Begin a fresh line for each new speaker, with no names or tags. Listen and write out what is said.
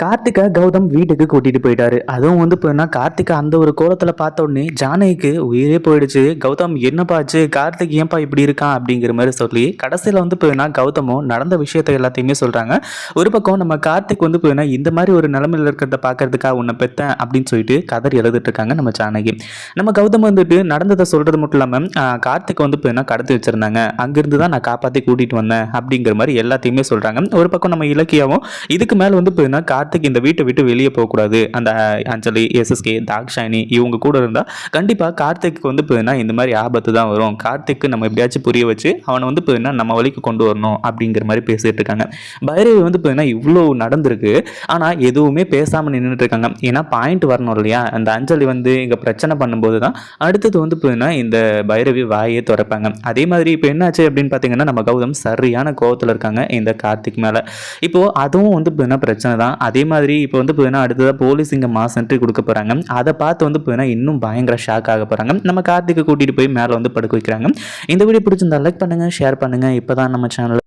கார்த்திகை கௌதம் வீட்டுக்கு கூட்டிட்டு போயிட்டாரு. அதுவும் வந்து போனா கார்த்திகை அந்த ஒரு கோலத்துல பார்த்த உடனே ஜானகிக்கு உயிரே போயிடுச்சு. கௌதம் என்னப்பாச்சு கார்த்திக் ஏன்பா இப்படி இருக்கான்? அப்படிங்கிற மாதிரி சொல்லி கடைசியில் வந்து போயினா கௌதமும் நடந்த விஷயத்தை எல்லாத்தையுமே சொல்றாங்க. ஒரு பக்கம் நம்ம கார்த்திக் வந்து போயினா இந்த மாதிரி ஒரு நிலைமையில இருக்கிறத பார்க்கறதுக்காக உன்னை பெத்தேன் அப்படின்னு சொல்லிட்டு கதறி எழுதிட்டு இருக்காங்க நம்ம ஜானகி. நம்ம கௌதம் வந்துட்டு நடந்ததை சொல்றது மட்டும் இல்லாமல் கார்த்திக் வந்து போயினா கடத்தி வச்சிருந்தாங்க. அங்கிருந்து தான் நான் காப்பாற்றி கூட்டிட்டு வந்தேன் அப்படிங்கிற மாதிரி எல்லாத்தையுமே சொல்றாங்க. ஒரு பக்கம் நம்ம இலக்கியாவும் இதுக்கு மேலே வந்து போயினா கார்த்திக் இந்த வீட்டை விட்டு வெளியே போகக்கூடாது. அந்த அஞ்சலி எஸ்எஸ்கே தாக்ஷாயினி இவங்க கூட இருந்தால் கண்டிப்பாக கார்த்திக்கு வந்து போயினா இந்த மாதிரி ஆபத்து தான் வரும். கார்த்திக்கு நம்ம எப்படியாச்சும் புரிய வச்சு அவனை வந்து போயினா நம்ம வழிக்கு கொண்டு வரணும் அப்படிங்கிற மாதிரி பேசிட்டு இருக்காங்க. பைரவி வந்து போயினா இவ்வளோ நடந்திருக்கு. ஆனால் எதுவுமே பேசாமல் நின்றுட்டு இருக்காங்க. ஏன்னா பாயிண்ட் வரணும் இல்லையா? அந்த அஞ்சலி வந்து இங்கே பிரச்சனை பண்ணும்போது தான் அடுத்தது வந்து போயினா இந்த பைரவி வாயே திறப்பாங்க. அதே மாதிரி இப்போ என்னாச்சு அப்படின்னு பார்த்தீங்கன்னா நம்ம கௌதம் சரியான கோவத்தில் இருக்காங்க இந்த கார்த்திக் மேலே. இப்போது அதுவும் வந்து போயினா பிரச்சனை தான். அதே மாதிரி இப்போ வந்து பார்த்தீங்கன்னா அடுத்ததாக போலீஸ் இங்கே மாஸ் என்ட்ரி கொடுக்க போகிறாங்க அதை பார்த்து வந்து பார்த்தீங்கன்னா இன்னும் பயங்கர ஷாக் ஆக போகிறாங்க நம்ம கார்த்திகை கூட்டிகிட்டு போய் மேலே வந்து படுக்க வைக்கிறாங்க. இந்த வீடியோ பிடிச்சிருந்தா லைக் பண்ணுங்கள் ஷேர் பண்ணுங்கள் இப்போ தான் நம்ம சேனல்